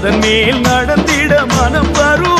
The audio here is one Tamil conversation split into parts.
அதன் மேல் நடந்திட மனம் வரும்?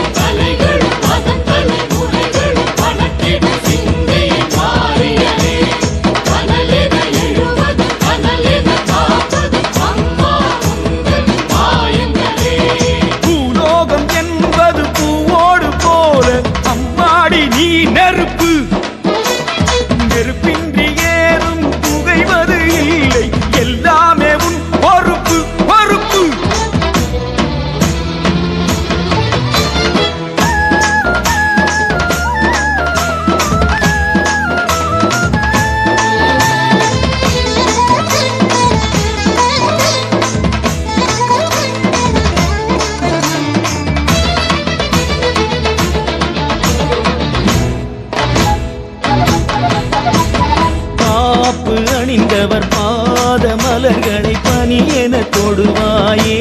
அணிந்தவர் பாத மலர்களை பணி என தொடுவாயே.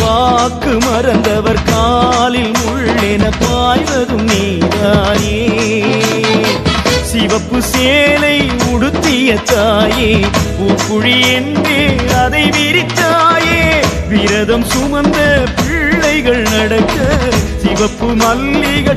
வாக்கு மறந்தவர் காலில் உள்ளென பாய்வதும் நீதானே சிவப்பு சேலை உடுத்திய தாயே பூக்குழி என்றே அதை விரித்தாயே. விரதம் சுமந்த பிள்ளைகள் நடக்க சிவப்பு மல்லிகை